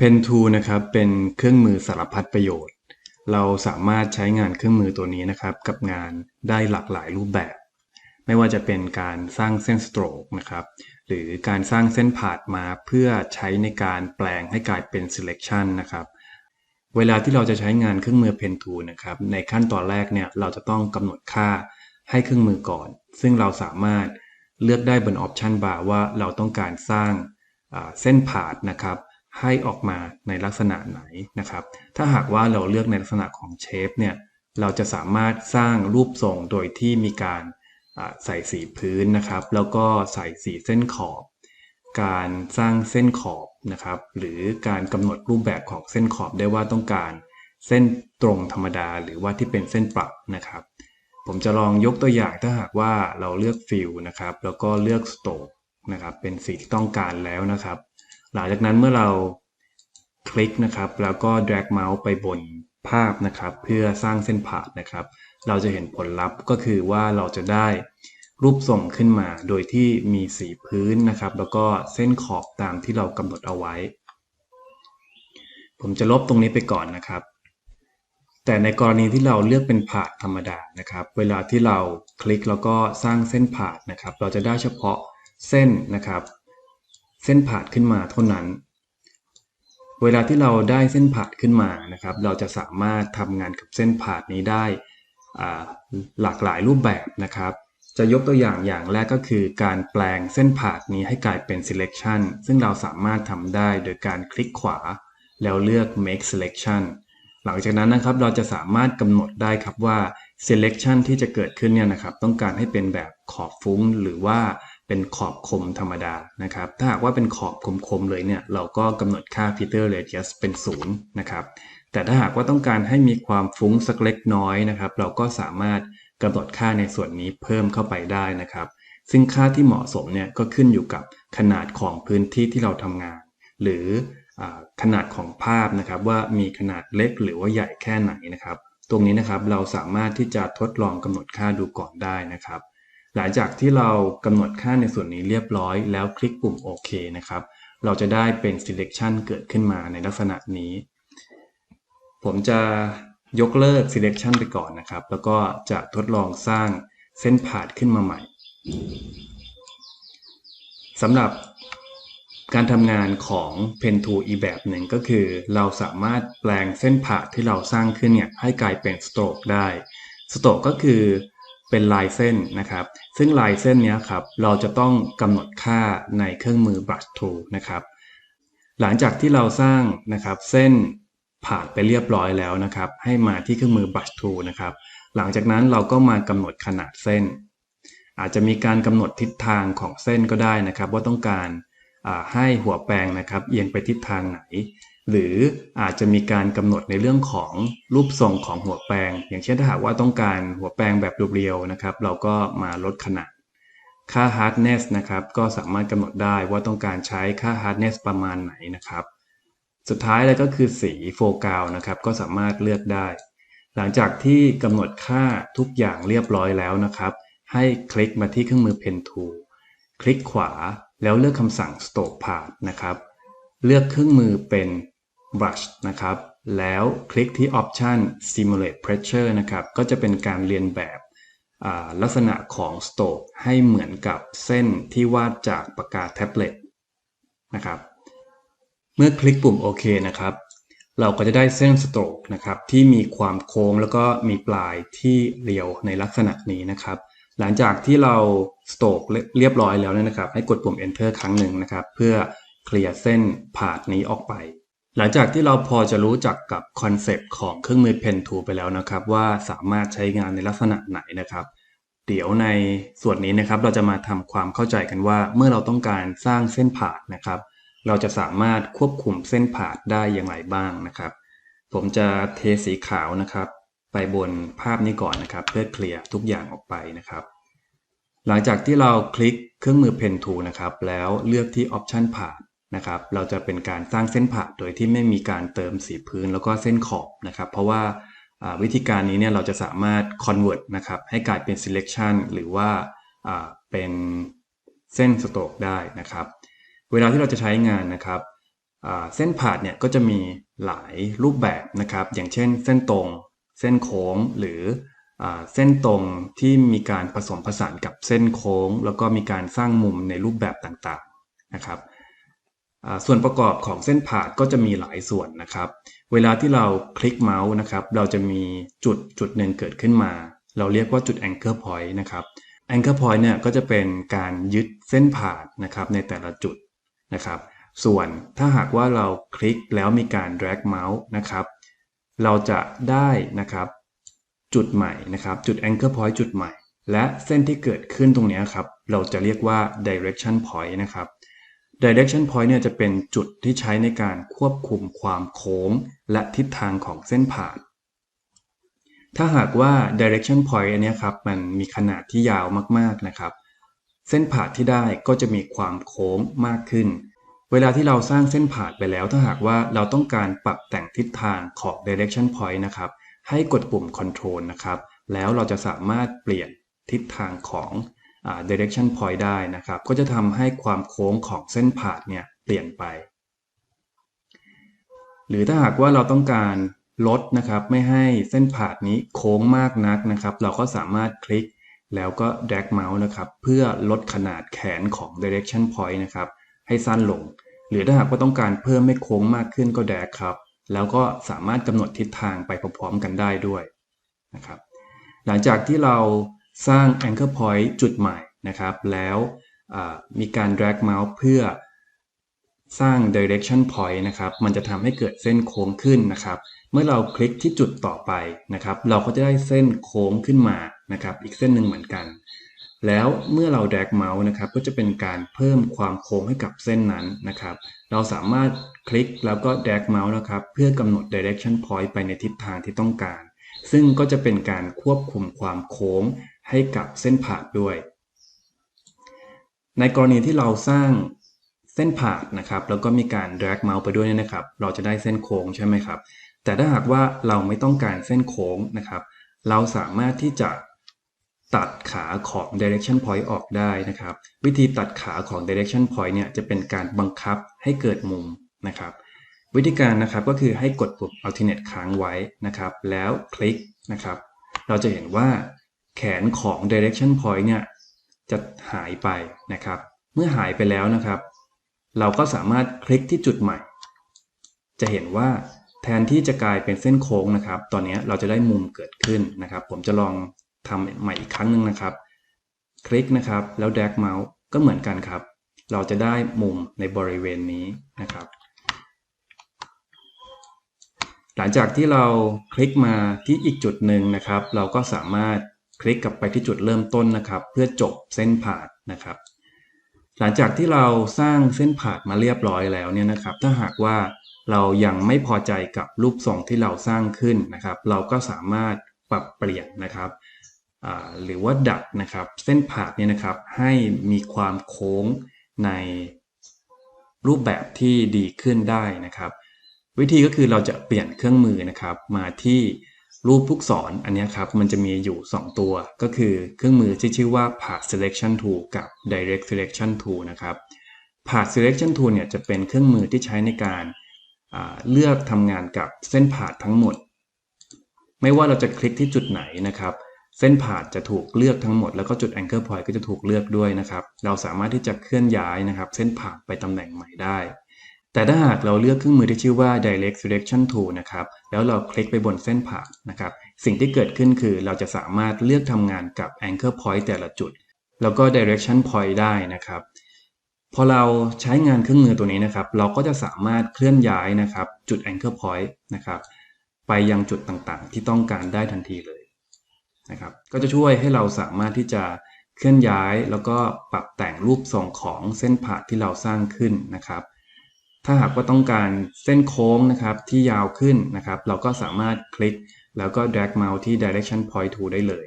Pen Tool นะครับเป็นเครื่องมือสารพัดประโยชน์ เราสามารถใช้งานเครื่องมือตัวนี้นะครับ กับงานได้หลากหลายรูปแบบ ไม่ว่าจะเป็นการสร้างเส้นสโตรกนะครับหรือการสร้างเส้นผ่าดมาเพื่อใช้ในการแปลงให้กลายเป็น selection นะครับเวลาที่เราจะใช้งานเครื่องมือ Pen Tool นะครับในขั้นตอนแรกเนี่ยเราจะต้องกำหนดค่าให้เครื่องมือก่อน ซึ่งเราสามารถเลือกได้บน Option Bar ว่าเราต้องการสร้างเส้นผ่าดนะครับ ให้ออกมาในลักษณะไหนนะครับ ถ้าหากว่าเราเลือกในลักษณะของเชฟเนี่ย เราจะสามารถสร้างรูปทรงโดยที่มีการใส่สีพื้นนะครับ แล้วก็ใส่สีเส้นขอบ การสร้างเส้นขอบนะครับ หรือการกำหนดรูปแบบของเส้นขอบได้ว่าต้องการเส้นตรงธรรมดาหรือว่าที่เป็นเส้นปรับนะครับ ผมจะลองยกตัวอย่างถ้าหากว่าเราเลือกฟิลนะครับ แล้วก็เลือกสโตกนะครับ เป็นสีที่ต้องการแล้วนะครับ หลังจากนั้นเมื่อเราคลิกนะครับ แล้วก็ drag mouse ไปบนภาพนะครับ เพื่อสร้างเส้นผ่านะครับ เราจะเห็นผลลัพธ์ก็คือว่าเราจะได้รูปทรงขึ้นมา โดยที่มีสีพื้นนะครับ แล้วก็เส้นขอบตามที่เรากำหนดเอาไว้ ผมจะลบตรงนี้ไปก่อนนะครับ แต่ในกรณีที่เราเลือกเป็นผ่าธรรมดานะครับ เวลาที่เราคลิกแล้วก็สร้างเส้นผ่านะครับ เราจะได้เฉพาะเส้นนะครับ เส้นผ่าขึ้นมาเท่านั้น เวลาที่เราได้เส้นผ่าขึ้นมานะครับ เราจะสามารถทำงานกับเส้นผ่านี้ได้หลากหลายรูปแบบนะครับ จะยกตัวอย่างอย่างแรกก็คือการแปลงเส้นผ่านี้ให้กลายเป็น selection ซึ่งเราสามารถทำได้โดยการคลิกขวา แล้วเลือก make selection หลังจากนั้นนะครับเราจะสามารถกำหนดได้ครับว่า selection ที่จะเกิดขึ้นเนี่ยนะครับ ต้องการให้เป็นแบบขอบฟุ้งหรือว่า เป็นขอบคมธรรมดานะครับ ถ้าหากว่าเป็นขอบคมๆเลยเนี่ย เราก็กำหนดค่า Peter radius เป็น 0 นะครับ แต่ถ้าหากว่าต้องการให้มีความฟุ้งสักเล็กน้อยนะครับ เราก็สามารถกำหนดค่าในส่วนนี้เพิ่มเข้าไปได้นะครับ ซึ่งค่าที่เหมาะสมเนี่ยก็ขึ้นอยู่กับขนาดของพื้นที่ที่เราทำงาน หรืออขนาดของภาพนะครับ ว่ามีขนาดเล็กหรือว่าใหญ่แค่ไหนนะครับ ตรงนี้นะครับเราสามารถที่จะทดลองกำหนดค่าดูก่อนได้นะครับ หลังจากที่เรากำหนดค่าในส่วนนี้เรียบร้อยแล้วคลิกปุ่มโอเคนะครับ เราจะได้เป็น selection เกิดขึ้นมาในลักษณะนี้ ผมจะยกเลิก selection ไปก่อนนะครับ แล้วก็จะทดลองสร้างเส้นผ่าดขึ้นมาใหม่สำหรับการทำงานของ Pen Tool อีกแบบหนึ่งก็คือ เราสามารถแปลงเส้นผ่าที่เราสร้างขึ้นเนี่ยให้กลายเป็น stroke ได้ stroke ก็คือ เป็นลายเส้นนะครับ ซึ่งลายเส้นนี้ครับเราจะต้องกำหนดค่าในเครื่องมือ brush tool นะครับ หลังจากที่เราสร้างนะครับเส้นผ่านไปเรียบร้อยแล้วนะครับ ให้มาที่เครื่องมือ brush tool นะครับ หลังจากนั้นเราก็มากำหนดขนาดเส้น อาจจะมีการกำหนดทิศทางของเส้นก็ได้นะครับ ว่าต้องการให้หัวแปรงนะครับเอียงไปทิศทางไหน หรืออาจจะมีการกำหนดในเรื่องของรูปทรงของหัวแปรงอย่างเช่นถ้าหากว่าต้องการหัวแปรงแบบเรียวๆนะครับ เราก็มาลดขนาด ค่า hardness นะครับ ก็สามารถกำหนดได้ว่าต้องการใช้ค่า hardness ประมาณไหนนะครับ สุดท้ายเลยก็คือสีโฟกัสนะครับ ก็สามารถเลือกได้ หลังจากที่กำหนดค่าทุกอย่างเรียบร้อยแล้วนะครับ ให้คลิกมาที่เครื่องมือ Pen Tool คลิกขวาแล้วเลือกคำสั่ง Stroke Path นะครับ เลือกเครื่องมือเป็น brush นะครับ แล้วคลิกที่ option simulate pressure นะครับ ก็จะเป็นการเรียนแบบลักษณะของ stroke ให้เหมือนกับเส้นที่วาดจากปากกาแท็บเล็ตนะครับ เมื่อคลิกปุ่มโอเคนะครับ เราก็จะได้เส้นสโตรกนะครับที่มีความโค้งแล้วก็มีปลายที่เรียวในลักษณะนี้นะครับ หลังจากที่เราสโตรกเรียบร้อยแล้วนะครับ ให้กดปุ่ม enter ครั้งหนึ่งนะครับ เพื่อเคลียร์เส้นผ่านนี้ออกไป หลังจากที่เราพอจะรู้จักกับคอนเซปต์ของเครื่องมือ Pen Tool ไปแล้วนะครับ ว่าสามารถใช้งานในลักษณะไหนนะครับ เดี๋ยวในส่วนนี้นะครับเราจะมาทำความเข้าใจกันว่า เมื่อเราต้องการสร้างเส้นผ่านะครับ เราจะสามารถควบคุมเส้นผ่าได้อย่างไรบ้างนะครับ ผมจะเทสีขาวนะครับ ไปบนภาพนี้ก่อนนะครับ เพื่อเคลียร์ทุกอย่างออกไปนะครับ หลังจากที่เราคลิกเครื่องมือ Pen Tool นะครับแล้วเลือกที่ Option ผ่าน นะครับ เราจะเป็นการสร้างเส้นผ่าโดยที่ไม่มีการเติมสีพื้นแล้วก็เส้นขอบนะครับ เพราะว่าวิธีการนี้เนี่ยเราจะสามารถ convert นะครับให้กลายเป็น selection หรือว่าเป็นเส้นสโตรกได้นะครับ เวลาที่เราจะใช้งานนะครับเส้นผ่าเนี่ยก็จะมีหลายรูปแบบนะครับ อย่างเช่น เส้นตรง เส้นโค้งหรือเส้นตรงที่มีการผสมผสานกับเส้นโค้ง แล้วก็มีการสร้างมุมในรูปแบบต่างๆนะครับ ส่วนประกอบของเส้นผ่าก็จะมีหลายส่วนนะครับ เวลาที่เราคลิกเมาส์นะครับ เราจะมีจุดจุดหนึ่งเกิดขึ้นมา เราเรียกว่าจุด anchor point นะครับ anchor point เนี่ยก็จะเป็นการยึดเส้นผ่านนะครับในแต่ละจุดนะครับ ส่วนถ้าหากว่าเราคลิกแล้วมีการ drag mouse นะครับ เราจะได้นะครับจุดใหม่นะครับจุด anchor point จุดใหม่ และเส้นที่เกิดขึ้นตรงนี้ครับ เราจะเรียกว่า direction point นะครับ direction point เนี่ยจะเป็นจุดที่ใช้ในการควบคุมความโค้งและทิศทางของเส้นผ่าน ถ้าหากว่า direction point อันนี้ครับมันมีขนาดที่ยาวมากๆนะครับ เส้นผ่านที่ได้ก็จะมีความโค้งมากขึ้น เวลาที่เราสร้างเส้นผ่านไปแล้ว ถ้าหากว่าเราต้องการปรับแต่งทิศทางของ direction point นะครับ ให้กดปุ่ม control นะครับ แล้วเราจะสามารถเปลี่ยนทิศทางของ direction point ได้นะครับ ก็จะทำให้ความโค้งของเส้นผ่านเนี่ยเปลี่ยนไป หรือถ้าหากว่าเราต้องการลดนะครับไม่ให้เส้นผ่านนี้โค้งมากนักนะครับ เราก็สามารถคลิกแล้วก็ drag mouse นะครับ เพื่อลดขนาดแขนของ direction point นะครับ ให้สั้นลง หรือถ้าหากว่าต้องการเพิ่มให้โค้งมากขึ้นก็ drag ครับ แล้วก็สามารถกำหนดทิศทางไปพร้อมๆกันได้ด้วยนะครับ หลังจากที่เรา สร้าง anchor point จุดใหม่นะครับ แล้วมีการ drag mouse เพื่อสร้าง direction point นะครับ มันจะทำให้เกิดเส้นโค้งขึ้นนะครับ เมื่อเราคลิกที่จุดต่อไปนะครับ เราก็จะได้เส้นโค้งขึ้นมานะครับ อีกเส้นหนึ่งเหมือนกัน แล้วเมื่อเรา drag mouse นะครับ ก็จะเป็นการเพิ่มความโค้งให้กับเส้นนั้นนะครับ เราสามารถคลิกแล้วก็ drag mouse นะครับ เพื่อกำหนด direction point ไปในทิศทางที่ต้องการ ซึ่งก็จะเป็นการควบคุมความโค้ง ให้กับเส้นผ่านด้วย ในกรณีที่เราสร้างเส้นผ่านนะครับ แล้วก็มีการ drag mouse ไปด้วยนะครับ เราจะได้เส้นโค้งใช่ไหมครับ แต่ถ้าหากว่าเราไม่ต้องการเส้นโค้งนะครับ เราสามารถที่จะตัดขาของ direction point ออกได้นะครับ วิธีตัดขาของ direction point เนี่ยจะเป็นการบังคับให้เกิดมุมนะครับ วิธีการนะครับก็คือให้กดปุ่ม alternate ค้างไว้นะครับ แล้วคลิกนะครับ เราจะเห็นว่า แขนของ direction point เนี่ยจะหายไปนะครับ เมื่อหายไปแล้วนะครับ เราก็สามารถคลิกที่จุดใหม่ จะเห็นว่าแทนที่จะกลายเป็นเส้นโค้งนะครับ ตอนนี้เราจะได้มุมเกิดขึ้นนะครับ ผมจะลองทำใหม่อีกครั้งหนึ่งนะครับ คลิกนะครับ แล้ว drag mouse ก็เหมือนกันครับ เราจะได้มุมในบริเวณนี้นะครับ หลังจากที่เราคลิกมาที่อีกจุดหนึ่งนะครับ เราก็สามารถ คลิกกลับไปที่จุดเริ่มต้นนะครับ เพื่อจบเส้นผ่านนะครับ หลังจากที่เราสร้างเส้นผ่านมาเรียบร้อยแล้วเนี่ยนะครับ ถ้าหากว่าเรายังไม่พอใจกับรูปทรงที่เราสร้างขึ้นนะครับ เราก็สามารถปรับเปลี่ยนนะครับหรือว่าดัดนะครับเส้นผ่านเนี่ยนะครับให้มีความโค้งในรูปแบบที่ดีขึ้นได้นะครับ วิธีก็คือเราจะเปลี่ยนเครื่องมือนะครับมาที่ รูปลูกศรออันนี้ครับมันจะมีอยู่ 2 ตัว ก็คือเครื่องมือที่ชื่อว่า Path Selection Tool กับ Direct Selection Tool นะครับ Path Selection Tool เนี่ยจะเป็นเครื่องมือที่ใช้ในการเลือกทำงานกับเส้นผ่าทั้งหมด ไม่ว่าเราจะคลิกที่จุดไหนนะครับ เส้นผ่าจะถูกเลือกทั้งหมด แล้วก็จุด anchor point ก็จะถูกเลือกด้วยนะครับ เราสามารถที่จะเคลื่อนย้ายนะครับ เส้นผ่าไปตำแหน่งใหม่ได้ แต่ถ้าหากเราเลือกเครื่องมือที่ชื่อว่า direct selection tool นะครับ แล้วเราคลิกไปบนเส้นผ่านนะครับ สิ่งที่เกิดขึ้นคือเราจะสามารถเลือกทำงานกับ anchor point แต่ละจุด แล้วก็ direction point ได้นะครับ พอเราใช้งานเครื่องมือตัวนี้นะครับ เราก็จะสามารถเคลื่อนย้ายนะครับ จุด anchor point นะครับ ไปยังจุดต่างๆ ที่ต้องการได้ทันทีเลยนะครับ ก็จะช่วยให้เราสามารถที่จะเคลื่อนย้ายแล้วก็ปรับแต่งรูปทรงของเส้นผ่าที่เราสร้างขึ้นนะครับ ถ้าหากว่าต้องการเส้นโค้งนะครับที่ยาวขึ้นนะครับ เราก็สามารถคลิกแล้วก็ drag mouse ที่ direction point to ได้เลย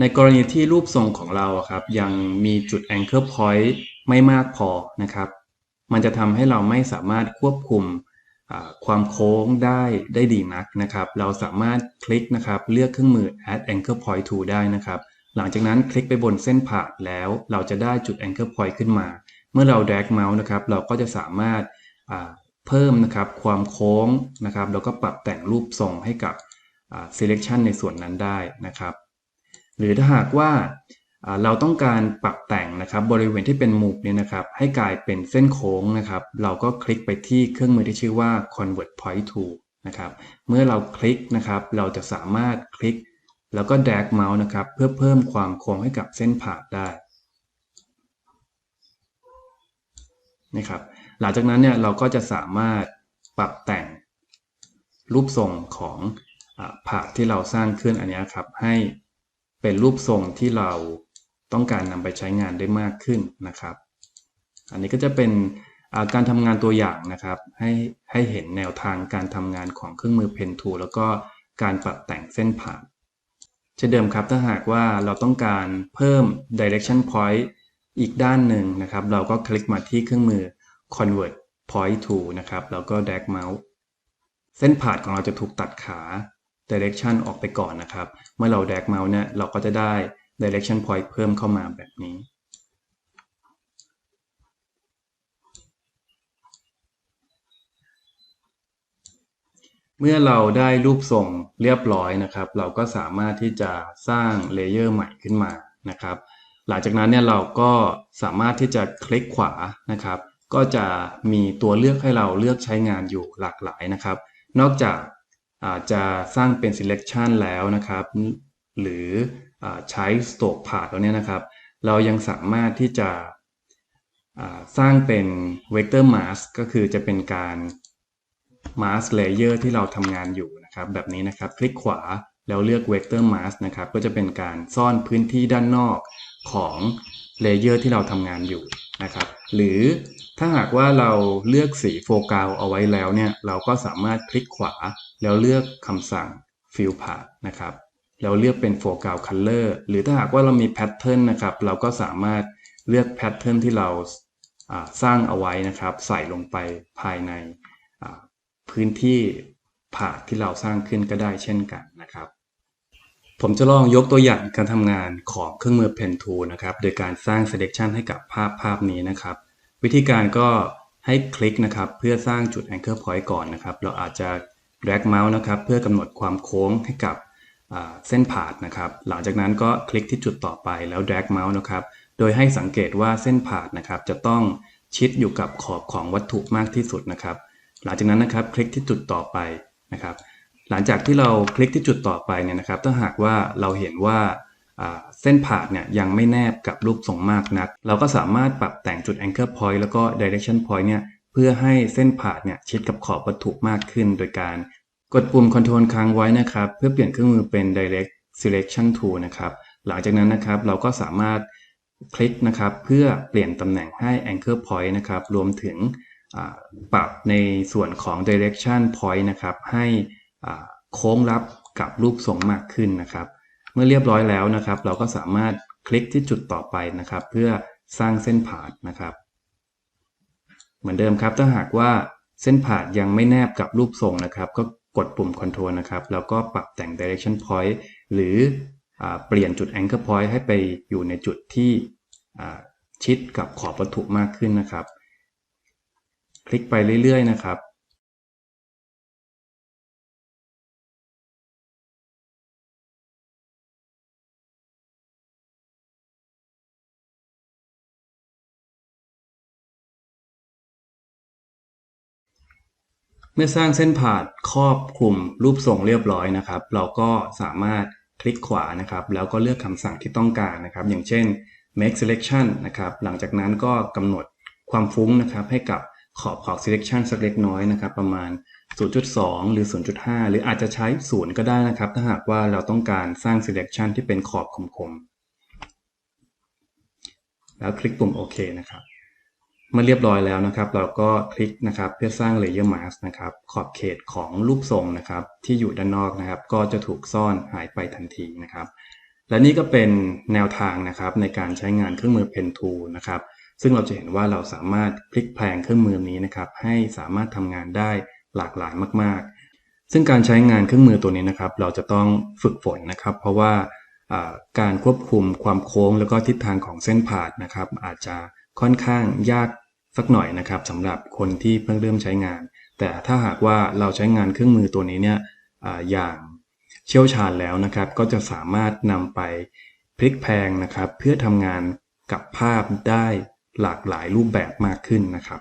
ในกรณีที่รูปทรงของเราครับยังมีจุด anchor point ไม่มากพอนะครับ มันจะทำให้เราไม่สามารถควบคุมความโค้งได้ได้ดีนักนะครับ เราสามารถคลิกนะครับเลือกเครื่องมือ add anchor point to ได้นะครับ หลังจากนั้นคลิกไปบนเส้นผ่านแล้วเราจะได้จุด anchor point ขึ้นมา เมื่อเรา drag mouse นะครับเราก็จะสามารถเพิ่มนะครับความโค้งนะครับแล้วก็ปรับแต่งรูปทรงให้กับ selection ในส่วนนั้นได้นะครับ หรือถ้าหากว่าเราต้องการปรับแต่งนะครับบริเวณที่เป็นมุมเนี่ยนะครับ ให้กลายเป็นเส้นโค้งนะครับ เราก็คลิกไปที่เครื่องมือที่ชื่อว่า convert point tool นะครับเมื่อเราคลิกนะครับเราจะสามารถคลิก แล้วก็ drag เมาส์นะครับเพื่อเพิ่มความโค้งให้กับเส้นผ่าได้ นะครับหลังจากนั้นเนี่ยเราก็จะสามารถปรับแต่งรูปทรงของผ่าที่เราสร้างขึ้นอันนี้ครับให้เป็นรูปทรงที่เราต้องการนำไปใช้งานได้มากขึ้นนะครับ อันนี้ก็จะเป็นการทำงานตัวอย่างนะครับ ให้ให้เห็นแนวทางการทำงานของเครื่องมือ Pen Tool แล้วก็การปรับแต่งเส้นผ่านเช่นเดิมครับถ้าหากว่าเราต้องการเพิ่ม direction point อีกด้านหนึ่งนะครับ เราก็คลิกมาที่เครื่องมือ convert point to นะครับ แล้วก็ drag mouse เส้นผ่านของเราจะถูกตัดขา direction ออกไปก่อนนะครับ เมื่อเรา drag mouse เนี่ย เราก็จะได้ direction point เพิ่มเข้ามาแบบนี้เมื่อเราได้รูปทรงเรียบร้อยนะครับ เราก็สามารถที่จะสร้างเลเยอร์ใหม่ขึ้นมานะครับ หลังจากนั้นเนี่ยเราก็สามารถที่จะคลิกขวานะครับ ก็จะมีตัวเลือกให้เราเลือกใช้งานอยู่หลากหลายนะครับ นอกจากอาจจะสร้างเป็น selection แล้วนะครับ หรืออใช้ stroke path แล้วเนี่ยนะครับ เรายังสามารถที่จะสร้างเป็น vector mask ก็คือจะเป็นการ mask layer ที่เราทำงานอยู่นะครับ แบบนี้นะครับ คลิกขวาแล้วเลือก vector mask นะครับ ก็จะเป็นการซ่อนพื้นที่ด้านนอก ของเลเยอร์ที่เราทำงานอยู่นะครับ หรือถ้าหากว่าเราเลือกสีโฟกัสเอาไว้แล้วเนี่ยเราก็สามารถคลิกขวาแล้วเลือกคำสั่ง fill path นะครับแล้วเลือกเป็น foreground color หรือถ้าหากว่าเรามี pattern นนะครับเราก็สามารถเลือก pattern ที่เราสร้างเอาไว้นะครับ ใส่ลงไปภายในพื้นที่ผ่าที่เราสร้างขึ้นก็ได้เช่นกันนะครับ ผมจะลองยกตัวอย่างการทำงานของเครื่องมือ Pen Tool นะครับ โดยการสร้าง selection ให้กับภาพภาพนี้นะครับ วิธีการก็ให้คลิกนะครับ เพื่อสร้างจุด anchor point ก่อนนะครับ เราอาจจะ drag mouse นะครับ เพื่อกำหนดความโค้งให้กับเส้นผ่าดนะครับ หลังจากนั้นก็คลิกที่จุดต่อไปแล้ว drag mouse นะครับ โดยให้สังเกตว่าเส้นผ่าดนะครับ จะต้องชิดอยู่กับขอบของวัตถุมากที่สุดนะครับ หลังจากนั้นนะครับ คลิกที่จุดต่อไปนะครับ หลังจากที่เราคลิกที่จุดต่อไปเนี่ยนะครับ ถ้าหากว่าเราเห็นว่าเส้นผ่าเนี่ยยังไม่แนบกับรูปทรงมากนัก เราก็สามารถปรับแต่งจุด anchor point แล้วก็ direction point เนี่ยเพื่อให้เส้นผ่าเนี่ยชิดกับขอบวัตถุมากขึ้น โดยการกดปุ่ม Control ค้างไว้นะครับ เพื่อเปลี่ยนเครื่องมือเป็น Direct Selection Tool นะครับ หลังจากนั้นนะครับเราก็สามารถคลิกนะครับเพื่อเปลี่ยนตำแหน่งให้ Anchor Point นะครับ รวมถึงปรับในส่วนของ Direction Point นะครับ ให้ โค้งรับกับรูปทรงมากขึ้นนะครับ เมื่อเรียบร้อยแล้วนะครับ เราก็สามารถคลิกที่จุดต่อไปนะครับ เพื่อสร้างเส้นผ่านนะครับ เหมือนเดิมครับถ้าหากว่าเส้นผ่านยังไม่แนบกับรูปทรงนะครับ ก็กดปุ่ม Control นะครับ แล้วก็ปรับแต่ง Direction Point หรืออเปลี่ยนจุด Anchor Point ให้ไปอยู่ในจุดที่ชิดกับขอบวัตถุมากขึ้นนะครับ คลิกไปเรื่อยๆนะครับ เมื่อสร้างเส้นผ่านครอบคลุมรูปทรงเรียบร้อยนะครับ เราก็สามารถคลิกขวานะครับ แล้วก็เลือกคำสั่งที่ต้องการนะครับ อย่างเช่น make selection นะครับ หลังจากนั้นก็กำหนดความฟุ้งนะครับ ให้กับขอบของ selection สักเล็กน้อยนะครับ ประมาณ 0.2 หรือ 0.5 หรืออาจจะใช้ 0 ก็ได้นะครับ ถ้าหากว่าเราต้องการสร้าง selection ที่เป็นขอบคมๆ แล้วคลิกปุ่มโอเคนะครับ เมื่อเรียบร้อยแล้วนะครับ เราก็คลิกนะครับเพื่อสร้าง Layer Mask นะครับ ขอบเขตของรูปทรงนะครับ ที่อยู่ด้านนอกนะครับ ก็จะถูกซ่อนหายไปทันทีนะครับ และนี่ก็เป็นแนวทางนะครับในการใช้งานเครื่องมือ Pen Tool นะครับ ซึ่งเราจะเห็นว่าเราสามารถพลิกแพลงเครื่องมือนี้นะครับ ให้สามารถทำงานได้หลากหลายมาก ๆ ซึ่งการใช้งานเครื่องมือตัวนี้นะครับ เราจะต้องฝึกฝนนะครับ เพราะว่าการควบคุมความโค้งแล้วก็ทิศทางของเส้นผ่านนะครับ อาจจะ ค่อนข้างยากสักหน่อยนะครับสำหรับคนที่เพิ่งเริ่มใช้งาน แต่ถ้าหากว่าเราใช้งานเครื่องมือตัวนี้เนี่ยออย่างเชี่ยวชาญแล้วนะครับ ก็จะสามารถนำไปพลิกแพลงนะครับ เพื่อทำงานกับภาพได้หลากหลายรูปแบบมากขึ้นนะครับ